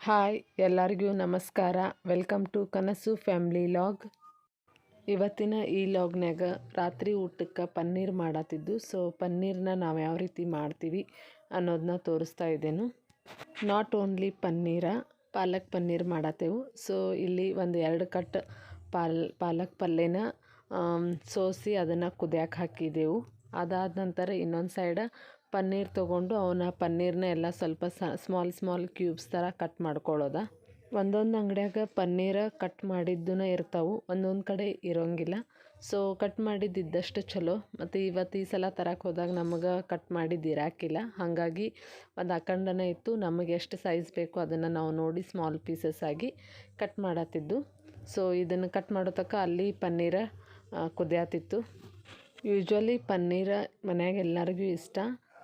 Hi, ಎಲ್ಲರಿಗೂ ನಮಸ್ಕಾರ. Welcome to Kanasu family vlog. ಇವತ್ತಿನ ಈ ಲಾಗ್ನ್ಯಾಗ ರಾತ್ರಿ ಊಟಕ್ಕೆ ಪನ್ನೀರ್ ಮಾಡತ್ತಿದ್ದು, ಸೊ ಪನ್ನೀರ್ನ ನಾವು ಯಾವ ರೀತಿ ಮಾಡ್ತೀವಿ ಅನ್ನೋದನ್ನ ತೋರಿಸ್ತಾ ಇದ್ದೇನು ನಾಟ್ ಓನ್ಲಿ ಪನ್ನೀರ, ಪಾಲಕ್ ಪನ್ನೀರ್ ಮಾಡತ್ತೇವು. ಸೊ ಇಲ್ಲಿ ಒಂದು ಎರಡು ಕಟ್ ಪಾಲ್, ಪಾಲಕ್ ಪಲ್ಯನ ಸೋಸಿ ಅದನ್ನು ಕುದಿಯಕ್ಕೆ ಹಾಕಿದೆವು. ಅದಾದ ನಂತರ ಇನ್ನೊಂದು ಸೈಡ ಪನ್ನೀರ್ ತೊಗೊಂಡು ಅವನ್ನ ಪನ್ನೀರ್ನ ಎಲ್ಲ ಸ್ವಲ್ಪ ಸ್ಮಾಲ್ ಸ್ಮಾಲ್ ಕ್ಯೂಬ್ಸ್ ಥರ ಕಟ್ ಮಾಡ್ಕೊಳ್ಳೋದ. ಒಂದೊಂದು ಅಂಗಡ್ಯಾಗ ಪನ್ನೀರ ಕಟ್ ಮಾಡಿದ್ದೂ ಇರ್ತಾವೆ, ಒಂದೊಂದು ಕಡೆ ಇರೋಂಗಿಲ್ಲ. ಸೊ ಕಟ್ ಮಾಡಿದ್ದು ಇದ್ದಷ್ಟು ಚಲೋ. ಮತ್ತು ಇವತ್ತು ಈ ಸಲ ತರಕ್ಕೆ ಹೋದಾಗ ನಮಗೆ ಕಟ್ ಮಾಡಿದ್ದು ಇರಾಕಿಲ್ಲ. ಹಾಗಾಗಿ ಒಂದು ಅಖಂಡನ ಇತ್ತು, ನಮಗೆ ಎಷ್ಟು ಸೈಜ್ ಬೇಕು ಅದನ್ನು ನಾವು ನೋಡಿ ಸ್ಮಾಲ್ ಪೀಸಸ್ ಆಗಿ ಕಟ್ ಮಾಡತ್ತಿದ್ದು. ಸೊ ಇದನ್ನು ಕಟ್ ಮಾಡೋ ತಕ್ಕ ಅಲ್ಲಿ ಪನ್ನೀರ ಕುದಿಯಾತಿತ್ತು. ಯೂಶ್ವಲಿ ಪನ್ನೀರ ಮನ್ಯಾಗ ಎಲ್ಲರಿಗೂ ಇಷ್ಟ.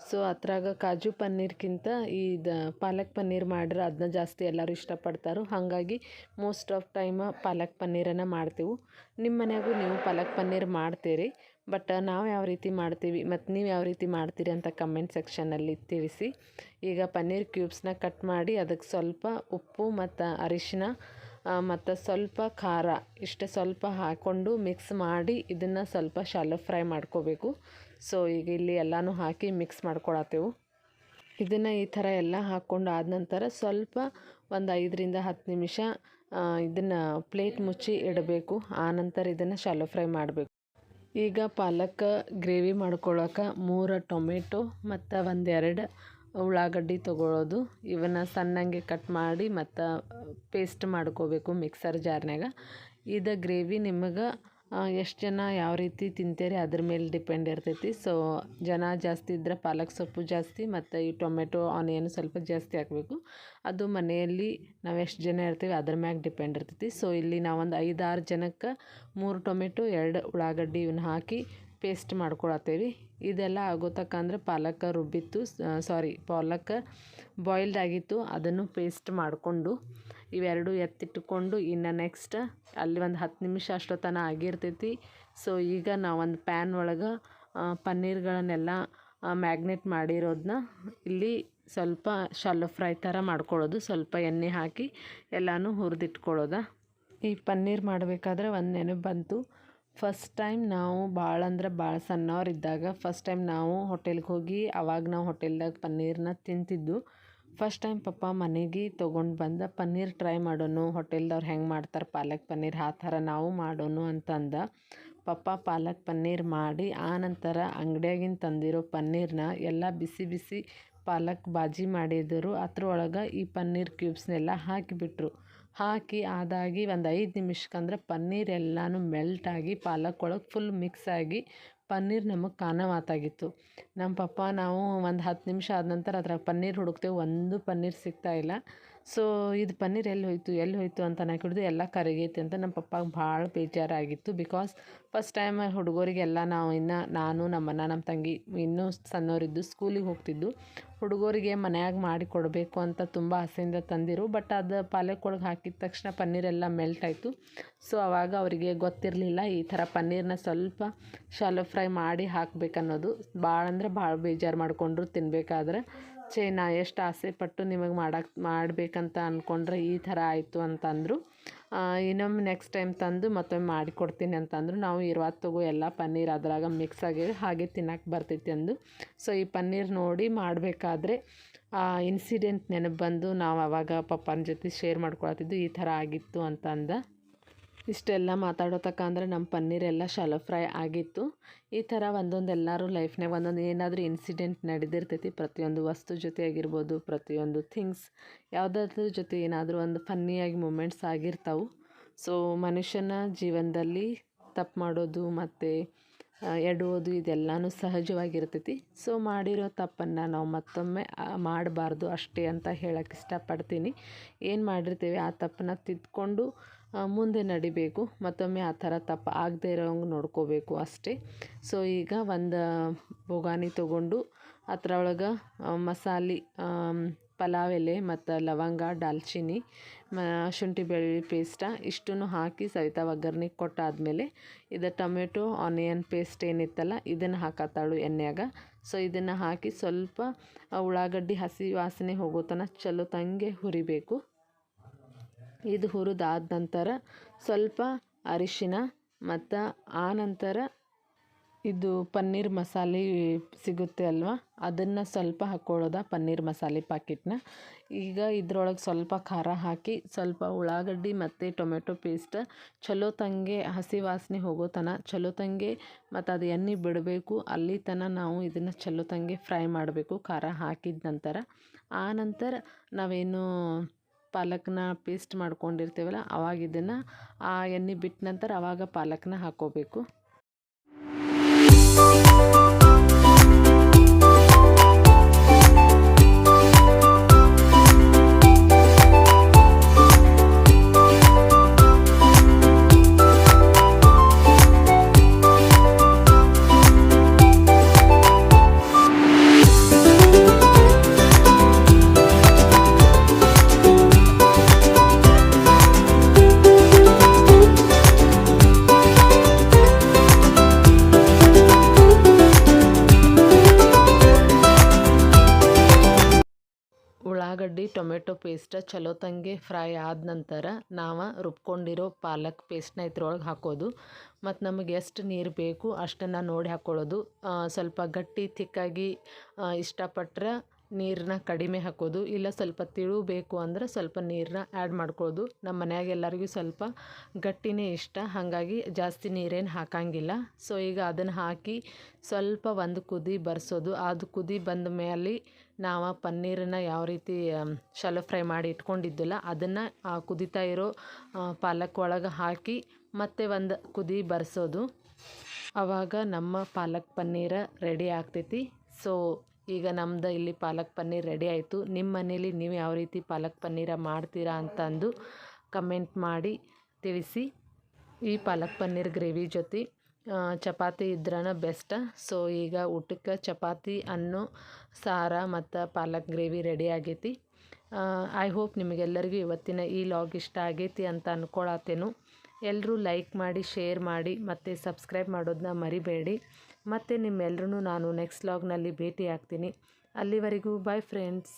ಸೊ ಅದ್ರಾಗ ಕಾಜು ಪನ್ನೀರ್ಗಿಂತ ಇದು ಪಾಲಕ್ ಪನ್ನೀರ್ ಮಾಡ್ರೆ ಅದನ್ನ ಜಾಸ್ತಿ ಎಲ್ಲರೂ ಇಷ್ಟಪಡ್ತಾರೆ. ಹಾಗಾಗಿ ಮೋಸ್ಟ್ ಆಫ್ ಟೈಮ್ ಪಾಲಕ್ ಪನ್ನೀರನ್ನು ಮಾಡ್ತೀವಿ. ನಿಮ್ಮ ಮನೆಯಾಗೂ ನೀವು ಪಾಲಕ್ ಪನ್ನೀರ್ ಮಾಡ್ತೀರಿ, ಬಟ್ ನಾವು ಯಾವ ರೀತಿ ಮಾಡ್ತೀವಿ ಮತ್ತು ನೀವು ಯಾವ ರೀತಿ ಮಾಡ್ತೀರಿ ಅಂತ ಕಮೆಂಟ್ ಸೆಕ್ಷನಲ್ಲಿ ತಿಳಿಸಿ. ಈಗ ಪನ್ನೀರ್ ಕ್ಯೂಬ್ಸ್ನ ಕಟ್ ಮಾಡಿ ಅದಕ್ಕೆ ಸ್ವಲ್ಪ ಉಪ್ಪು ಮತ್ತು ಅರಿಶಿನ ಮತ್ತು ಸ್ವಲ್ಪ ಖಾರ ಇಷ್ಟೇ ಸ್ವಲ್ಪ ಹಾಕ್ಕೊಂಡು ಮಿಕ್ಸ್ ಮಾಡಿ ಇದನ್ನು ಸ್ವಲ್ಪ ಶಾಲೋ ಫ್ರೈ ಮಾಡ್ಕೋಬೇಕು. ಸೊ, ಈಗ ಇಲ್ಲಿ ಎಲ್ಲನೂ ಹಾಕಿ ಮಿಕ್ಸ್ ಮಾಡ್ಕೊಳತ್ತೇವು. ಇದನ್ನು ಈ ಥರ ಎಲ್ಲ ಹಾಕ್ಕೊಂಡು ಆದ ನಂತರ ಸ್ವಲ್ಪ ಒಂದು ಐದರಿಂದ ಹತ್ತು ನಿಮಿಷ ಇದನ್ನು ಪ್ಲೇಟ್ ಮುಚ್ಚಿ ಇಡಬೇಕು. ಆನಂತರ ಇದನ್ನು ಶಾಲೋ ಫ್ರೈ ಮಾಡಬೇಕು. ಈಗ ಪಾಲಕ್ ಗ್ರೇವಿ ಮಾಡ್ಕೊಳ್ಳೋಕೆ ಮೂರು ಟೊಮೆಟೊ ಮತ್ತು ಒಂದೆರಡು ಉಳ್ಳಾಗಡ್ಡಿ ತೊಗೊಳ್ಳೋದು ಇವನ್ನ ಸಣ್ಣಂಗೆ ಕಟ್ ಮಾಡಿ ಮತ್ತು ಪೇಸ್ಟ್ ಮಾಡ್ಕೋಬೇಕು ಮಿಕ್ಸರ್ ಜಾರ್ನ್ಯಾಗ. ಇದು ಗ್ರೇವಿ ನಿಮಗೆ ಎಷ್ಟು ಜನ ಯಾವ ರೀತಿ ತಿಂತೀರಿ ಅದ್ರ ಮೇಲೆ ಡಿಪೆಂಡ್ ಇರ್ತೈತಿ. ಸೊ ಜನ ಜಾಸ್ತಿ ಇದ್ದರೆ ಪಾಲಕ್ ಸೊಪ್ಪು ಜಾಸ್ತಿ ಮತ್ತು ಈ ಟೊಮೆಟೊ, ಆನಿಯನ್ ಸ್ವಲ್ಪ ಜಾಸ್ತಿ ಹಾಕಬೇಕು. ಅದು ಮನೆಯಲ್ಲಿ ನಾವು ಎಷ್ಟು ಜನ ಇರ್ತೀವಿ ಅದ್ರ ಮ್ಯಾಗ ಡಿಪೆಂಡ್ ಇರ್ತೈತಿ. ಸೊ ಇಲ್ಲಿ ನಾವೊಂದು ಐದಾರು ಜನಕ್ಕೆ ಮೂರು ಟೊಮೆಟೊ, ಎರಡು ಉಳ್ಳಾಗಡ್ಡಿ ಇವನ್ನ ಹಾಕಿ ಪೇಸ್ಟ್ ಮಾಡ್ಕೊಳತ್ತೇವಿ. ಇದೆಲ್ಲ ಆಗೋ ಅಂದರೆ ಅಂದ್ರೆ ಪಾಲಕ್ ರುಬ್ಬಿತ್ತು ಸಾರಿ ಪಾಲಕ್ ಬಾಯ್ಲ್ಡ್ ಆಗಿತ್ತು. ಅದನ್ನು ಪೇಸ್ಟ್ ಮಾಡಿಕೊಂಡು ಇವೆರಡು ಎತ್ತಿಟ್ಟುಕೊಂಡು ಇನ್ನು ನೆಕ್ಸ್ಟ್ ಅಲ್ಲಿ ಒಂದು ಹತ್ತು ನಿಮಿಷ ಅಷ್ಟೊತ್ತನ ಆಗಿರ್ತೈತಿ. ಸೊ ಈಗ ನಾವೊಂದು ಪ್ಯಾನ್ ಒಳಗೆ ಪನ್ನೀರ್ಗಳನ್ನೆಲ್ಲ ಮ್ಯಾಗ್ನೆಟ್ ಮಾಡಿರೋದನ್ನ ಇಲ್ಲಿ ಸ್ವಲ್ಪ ಶಾಲೋ ಫ್ರೈ ಥರ ಮಾಡ್ಕೊಳ್ಳೋದು. ಸ್ವಲ್ಪ ಎಣ್ಣೆ ಹಾಕಿ ಎಲ್ಲನೂ ಹುರಿದಿಟ್ಕೊಳ್ಳೋದ? ಈ ಪನ್ನೀರ್ ಮಾಡಬೇಕಾದ್ರೆ ಒಂದು ನೆನಪು ಬಂತು. ಫಸ್ಟ್ ಟೈಮ್ ನಾವು ಭಾಳ ಅಂದ್ರೆ ಭಾಳ ಸಣ್ಣವ್ರಿದ್ದಾಗ ಫಸ್ಟ್ ಟೈಮ್ ನಾವು ಹೋಟೆಲ್ಗೆ ಹೋಗಿ ಅವಾಗ ನಾವು ಹೋಟೆಲ್ದಾಗ ಪನ್ನೀರನ್ನ ತಿಂತಿದ್ದು. ಫಸ್ಟ್ ಟೈಮ್ ಪಪ್ಪ ಮನೆಗೆ ತೊಗೊಂಡು ಬಂದ ಪನ್ನೀರ್ ಟ್ರೈ ಮಾಡೋನು. ಹೋಟೆಲ್ದವ್ರು ಹೆಂಗೆ ಮಾಡ್ತಾರೆ? ಪಾಲಕ್ ಪನ್ನೀರ್ ಆ ಥರ ನಾವು ಮಾಡೋನು ಅಂತಂದ. ಪಪ್ಪ ಪಾಲಕ್ ಪನ್ನೀರ್ ಮಾಡಿ ಆನಂತರ ನಂತರ ಅಂಗಡಿಯಾಗಿನ ತಂದಿರೋ ಪನ್ನೀರ್ನ ಎಲ್ಲ ಬಿಸಿ ಬಿಸಿ ಪಾಲಕ್ ಬಾಜಿ ಮಾಡಿದರು. ಅದ್ರೊಳಗೆ ಈ ಪನ್ನೀರ್ ಕ್ಯೂಬ್ಸ್ನೆಲ್ಲ ಹಾಕಿಬಿಟ್ರು. ಹಾಕಿ ಅದಾಗಿ ಒಂದು ಐದು ನಿಮಿಷಕ್ಕಂದ್ರೆ ಪನ್ನೀರ್ ಎಲ್ಲನೂ ಮೆಲ್ಟ್ ಆಗಿ ಪಾಲಕ್ ಒಳಗೆ ಫುಲ್ ಮಿಕ್ಸ್ ಆಗಿ ಪನ್ನೀರ್ ನಮಗೆ ಕಾಣವಾತಾಗಿತ್ತು ನಮ್ಮ ಪಪ್ಪ ನಾವು ಒಂದು ಹತ್ತು ನಿಮಿಷ ಆದ ನಂತರ ಅದ್ರಾಗ ಪನ್ನೀರ್ ಹುಡುಕ್ತೇವೆ, ಒಂದು ಪನ್ನೀರ್ ಸಿಗ್ತಾ ಇಲ್ಲ. ಸೊ ಇದು ಪನ್ನೀರ್ ಎಲ್ಲಿ ಹೋಯಿತು ಎಲ್ಲಿ ಹೋಯಿತು ಅಂತ ನಾ ಹಿಡಿದು ಎಲ್ಲ ಕರಗೈತೆ ಅಂತ ನಮ್ಮ ಪಪ್ಪಾಗೆ ಭಾಳ ಬೇಜಾರಾಗಿತ್ತು ಬಿಕಾಸ್ ಫಸ್ಟ್ ಟೈಮ್ ಹುಡುಗರಿಗೆಲ್ಲ ನಾವು ಇನ್ನು ನಾನು ನಮ್ಮನ್ನ ನಮ್ಮ ತಂಗಿ ಇನ್ನೂ ಸಣ್ಣವರಿದ್ದು ಸ್ಕೂಲಿಗೆ ಹೋಗ್ತಿದ್ದು. ಹುಡುಗರಿಗೆ ಮನೆಯಾಗ ಮಾಡಿ ಕೊಡಬೇಕು ಅಂತ ತುಂಬ ಆಸೆಯಿಂದ ತಂದಿರು ಬಟ್ ಅದು ಪಾಲೆಕೊಳಗೆ ಒಳಗೆ ಹಾಕಿದ ತಕ್ಷಣ ಪನ್ನೀರ್ ಎಲ್ಲ ಮೆಲ್ಟ್ ಆಯಿತು. ಸೊ ಆವಾಗ ಅವರಿಗೆ ಗೊತ್ತಿರಲಿಲ್ಲ ಈ ಥರ ಪನ್ನೀರ್ನ ಸ್ವಲ್ಪ ಶಾಲೋ ಫ್ರೈ ಮಾಡಿ ಹಾಕಬೇಕನ್ನೋದು. ಭಾಳ ಅಂದ್ರೆ ಭಾಳ ಬೇಜಾರು ಮಾಡಿಕೊಂಡ್ರು ತಿನ್ಬೇಕಾದ್ರೆ. ಛೇ, ನಾ ಎಷ್ಟು ಆಸೆ ಪಟ್ಟು ನಿಮಗೆ ಮಾಡಕ್ಕೆ ಮಾಡಬೇಕಂತ ಅಂದ್ಕೊಂಡ್ರೆ ಈ ಥರ ಆಯಿತು ಅಂತಂದರು. ಇನ್ನೊಮ್ಮೆ ನೆಕ್ಸ್ಟ್ ಟೈಮ್ ತಂದು ಮತ್ತೊಮ್ಮೆ ಮಾಡಿಕೊಡ್ತೀನಿ ಅಂತಂದರು. ನಾವು ಇರುವತ್ತಿಗೂ ತಗೋ ಎಲ್ಲ ಪನ್ನೀರ್ ಅದ್ರಾಗ ಮಿಕ್ಸ್ ಆಗಿ, ಹಾಗೆ ತಿನ್ನಕ್ಕೆ ಬರ್ತೈತಿ ಅಂದು. ಸೊ ಈ ಪನ್ನೀರ್ ನೋಡಿ ಮಾಡಬೇಕಾದ್ರೆ ಇನ್ಸಿಡೆಂಟ್ ನೆನಪು ಬಂದು ನಾವು ಅವಾಗ ಪಪ್ಪನ ಜೊತೆ ಶೇರ್ ಮಾಡ್ಕೊಳ್ತಿದ್ದು ಈ ಥರ ಆಗಿತ್ತು ಅಂತ ಅಂದ ಇಷ್ಟೆಲ್ಲ ಮಾತಾಡೋ ತಕ್ಕ ಅಂದರೆ ನಮ್ಮ ಪನ್ನೀರ್ ಎಲ್ಲ ಶಾಲೋ ಫ್ರೈ ಆಗಿತ್ತು. ಈ ಥರ ಒಂದೊಂದು ಎಲ್ಲರೂ ಲೈಫ್ನಾಗ ಒಂದೊಂದು ಏನಾದರೂ ಇನ್ಸಿಡೆಂಟ್ ನಡೆದಿರ್ತೈತಿ. ಪ್ರತಿಯೊಂದು ವಸ್ತು ಜೊತೆ ಆಗಿರ್ಬೋದು, ಪ್ರತಿಯೊಂದು ಥಿಂಗ್ಸ್ ಯಾವುದಾದ್ರ ಜೊತೆ ಏನಾದರೂ ಒಂದು ಫನ್ನಿಯಾಗಿ ಮೂಮೆಂಟ್ಸ್ ಆಗಿರ್ತಾವೆ. ಸೊ ಮನುಷ್ಯನ ಜೀವನದಲ್ಲಿ ತಪ್ಪು ಮಾಡೋದು ಮತ್ತು ಎಡುವುದು ಇದೆಲ್ಲನೂ ಸಹಜವಾಗಿರ್ತೈತಿ. ಸೊ ಮಾಡಿರೋ ತಪ್ಪನ್ನು ನಾವು ಮತ್ತೊಮ್ಮೆ ಮಾಡಬಾರ್ದು ಅಷ್ಟೇ ಅಂತ ಹೇಳಕ್ಕೆ ಇಷ್ಟಪಡ್ತೀನಿ. ಏನು ಮಾಡಿರ್ತೀವಿ, ಆ ತಪ್ಪನ್ನ ತಿದ್ದುಕೊಂಡು ಮುಂದೆ ನಡಿಬೇಕು. ಮತ್ತೊಮ್ಮೆ ಆ ಥರ ತಪ್ಪು ಆಗದೆ ಇರೋಂಗೆ ನೋಡ್ಕೋಬೇಕು ಅಷ್ಟೇ. ಸೊ ಈಗ ಒಂದು ಬೊಗಾನಿ ತೊಗೊಂಡು ಅದರೊಳಗೆ ಮಸಾಲೆ ಪಲಾವ್ ಎಲೆ ಮತ್ತು ಲವಂಗ ದಾಲ್ಚಿನ್ನಿ ಮ, ಶುಂಠಿ ಬೆಳ್ಳುಳ್ಳಿ ಪೇಸ್ಟ ಇಷ್ಟನ್ನು ಹಾಕಿ ಸವಿತಾ ಒಗ್ಗರಣೆ ಕೊಟ್ಟಾದಮೇಲೆ ಇದು ಟೊಮೆಟೊ, ಆನಿಯನ್ ಪೇಸ್ಟ್ ಏನಿತ್ತಲ್ಲ ಇದನ್ನು ಹಾಕತ್ತಾಳು ಎಣ್ಣೆಯಾಗ. ಸೊ ಇದನ್ನು ಹಾಕಿ ಸ್ವಲ್ಪ ಉಳ್ಳಾಗಡ್ಡಿ ಹಸಿ ವಾಸನೆ ಹೋಗೋತನ ಚಲೋ ತಂಗೆ ಹುರಿಬೇಕು. ಇದು ಹುರಿದಾದ ನಂತರ ಸ್ವಲ್ಪ ಅರಿಶಿನ ಮತ್ತು ಆ ನಂತರ ಇದು ಪನ್ನೀರ್ ಮಸಾಲೆ ಸಿಗುತ್ತೆ ಅಲ್ವಾ? ಅದನ್ನು ಸ್ವಲ್ಪ ಹಾಕ್ಕೊಳ್ಳೋದ ಪನ್ನೀರ್ ಮಸಾಲೆ ಪ್ಯಾಕೆಟ್ನ ಈಗ ಇದ್ರೊಳಗೆ ಸ್ವಲ್ಪ ಖಾರ ಹಾಕಿ ಸ್ವಲ್ಪ ಉಳ್ಳಾಗಡ್ಡಿ ಮತ್ತು ಟೊಮೆಟೊ ಪೇಸ್ಟ್ ಚಲೋ ತಂಗೆ ಹಸಿ ವಾಸನೆ ಹೋಗೋ ತನ ಚಲೋ ತಂಗೆ ಮತ್ತು ಅದು ಎಣ್ಣೆ ಬಿಡಬೇಕು. ಅಲ್ಲಿ ತನ ನಾವು ಇದನ್ನು ಚಲೋ ತಂಗೆ ಫ್ರೈ ಮಾಡಬೇಕು ಖಾರ ಹಾಕಿದ ನಂತರ. ಆ ನಂತರ ನಾವೇನು ಪಾಲಕ್ನ ಪೇಸ್ಟ್ ಮಾಡ್ಕೊಂಡಿರ್ತೀವಲ್ಲ ಅವಾಗ ಇದನ್ನು ಆ ಎಣ್ಣೆ ಬಿಟ್ಟ ನಂತರ ಆವಾಗ ಪಾಲಕ್ನ ಹಾಕ್ಕೋಬೇಕು ಉಳ್ಳಾಗಡ್ಡಿ, ಟೊಮೆಟೊ ಪೇಸ್ಟ್ ಚಲೋ ತಂಗೆ ಫ್ರೈ ಆದ ನಂತರ ನಾವು ರುಬ್ಕೊಂಡಿರೋ ಪಾಲಕ್ ಪೇಸ್ಟ್ನ ಇದ್ರೊಳಗೆ ಹಾಕೋದು. ಮತ್ತು ನಮಗೆ ಎಷ್ಟು ನೀರು ಬೇಕು ಅಷ್ಟನ್ನು ನೋಡಿ ಹಾಕ್ಕೊಳ್ಳೋದು ಸ್ವಲ್ಪ ಗಟ್ಟಿ, ತಿಕ್ಕಾಗಿ ಇಷ್ಟಪಟ್ಟರೆ ನೀರನ್ನ ಕಡಿಮೆ ಹಾಕೋದು, ಇಲ್ಲ ಸ್ವಲ್ಪ ತಿಳು ಬೇಕು ಅಂದ್ರೆ ಸ್ವಲ್ಪ ನೀರನ್ನ ಆ್ಯಡ್ ಮಾಡ್ಕೊಳ್ಳೋದು ನಮ್ಮ ಮನೆಯಾಗ ಎಲ್ಲರಿಗೂ ಸ್ವಲ್ಪ ಗಟ್ಟಿನೇ ಇಷ್ಟ, ಹಾಗಾಗಿ ಜಾಸ್ತಿ ನೀರೇನು ಹಾಕಂಗಿಲ್ಲ. ಸೊ ಈಗ ಅದನ್ನು ಹಾಕಿ ಸ್ವಲ್ಪ ಒಂದು ಕುದಿ ಬರ್ಸೋದು. ಅದು ಕುದಿ ಬಂದ ಮೇಲೆ ನಾವು ಪನ್ನೀರನ್ನು ಯಾವ ರೀತಿ ಶಲೋ ಫ್ರೈ ಮಾಡಿ ಇಟ್ಕೊಂಡಿದ್ದಿಲ್ಲ, ಅದನ್ನು ಆ ಕುದಿತಾ ಇರೋ ಪಾಲಕ್ ಒಳಗೆ ಹಾಕಿ ಮತ್ತೆ ಒಂದು ಕುದಿ ಬರ್ಸೋದು. ಆವಾಗ ನಮ್ಮ ಪಾಲಕ್ ಪನ್ನೀರ ರೆಡಿ ಆಗ್ತೈತಿ. ಸೊ ಈಗ ನಮ್ದು ಇಲ್ಲಿ ಪಾಲಕ್ ಪನ್ನೀರ್ ರೆಡಿ ಆಯಿತು. ನಿಮ್ಮ ಮನೇಲಿ ನೀವು ಯಾವ ರೀತಿ ಪಾಲಕ್ ಪನ್ನೀರ ಮಾಡ್ತೀರಾ ಅಂತಂದು ಕಮೆಂಟ್ ಮಾಡಿ ತಿಳಿಸಿ. ಈ ಪಾಲಕ್ ಪನ್ನೀರ್ ಗ್ರೇವಿ ಜೊತೆ ಚಪಾತಿ ಇದ್ರನ ಬೆಸ್ಟ ಸೊ ಈಗ ಊಟಕ್ಕೆ ಚಪಾತಿ, ಅನ್ನು, ಸಾರ ಮತ್ತು ಪಾಲಕ್ ಗ್ರೇವಿ ರೆಡಿ ಆಗೈತಿ. ಐ ಹೋಪ್ ನಿಮಗೆಲ್ಲರಿಗೂ ಇವತ್ತಿನ ಈ ಲಾಗ್ ಇಷ್ಟ ಆಗೈತಿ ಅಂತ ಅಂದ್ಕೊಳತ್ತೇನು ಎಲ್ಲರೂ ಲೈಕ್ ಮಾಡಿ, ಶೇರ್ ಮಾಡಿ ಮತ್ತು ಸಬ್ಸ್ಕ್ರೈಬ್ ಮಾಡೋದನ್ನ ಮರಿಬೇಡಿ. ಮತ್ತು ನಿಮ್ಮೆಲ್ಲರೂ ನಾನು ನೆಕ್ಸ್ಟ್ ಲಾಗ್ನಲ್ಲಿ ಭೇಟಿ ಆಗ್ತೀನಿ ಅಲ್ಲಿವರೆಗೂ ಬಾಯ್ ಫ್ರೆಂಡ್ಸ್